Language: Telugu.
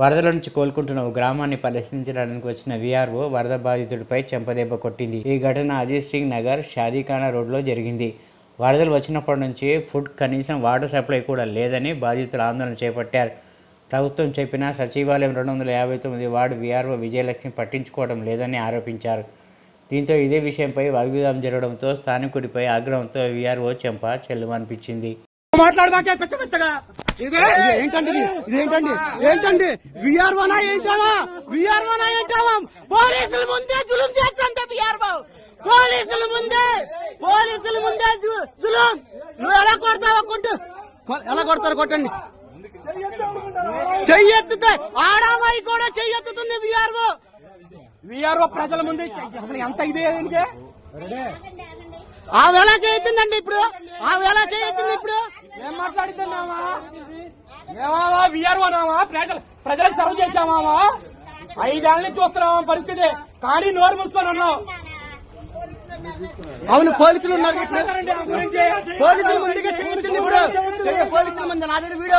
వరదల నుంచి కోలుకుంటున్న ఓ గ్రామాన్ని పరిశీలించడానికి వచ్చిన వీఆర్ఓ వరద బాధితుడిపై చెంపదెబ్బ కొట్టింది. ఈ ఘటన అజిత్ సింగ్ నగర్ షాదీఖానా రోడ్లో జరిగింది. వరదలు వచ్చినప్పటి నుంచి ఫుడ్ కనీసం వాటర్ సప్లై కూడా లేదని బాధితులు ఆందోళన చేపట్టారు. ప్రభుత్వం చెప్పిన సచివాలయం రెండు వందల యాభై తొమ్మిది వార్డు వీఆర్ఓ విజయలక్ష్మి పట్టించుకోవడం లేదని ఆరోపించారు. దీంతో ఇదే విషయంపై వాగ్వివాదం జరగడంతో స్థానికుడిపై ఆగ్రహంతో వీఆర్ఓ చెంప చెల్లుమనిపించింది. మాట్లాడదాకే పెద్ద పెద్దగా. ఏంటండి ఇది? ఇదేంటండి? ఏంటండి? విఆర్వనా ఏంటావా? విఆర్వనా ఏంటావా? పోలీసుల ముందే జులుం చేస్తాంట విఆర్వో పోలీసుల ముందే పోలీసుల ముందే జులుం. నువ్వు ఎలా కొడతావా కొట్టు. ఎలా కొడతారు కొట్టండి. చెయ్యెత్తుతే ఆడామాయి కూడా చెయ్యెత్తుతుంది విఆర్వో విఆర్ఓ ప్రజల ముందు అసలు ఎంత ఇదే? ఆమె ఎలా చేయొద్దండి ఇప్పుడు. ఆమె ఎలా చేయొద్దు ఏమావా ప్రజలు ప్రజలకు సర్వ్ చేశామావా? ఐదేళ్ళ నుంచి చూస్తున్నావా పరిస్థితి? కానీ నోరు మూసుకొని ఉన్నావు. అవును పోలీసులు ఉన్నారు. పోలీసుల ముందుగా చేయొచ్చింది ఇప్పుడు. పోలీసుల ముందు నా దగ్గర వీడియో.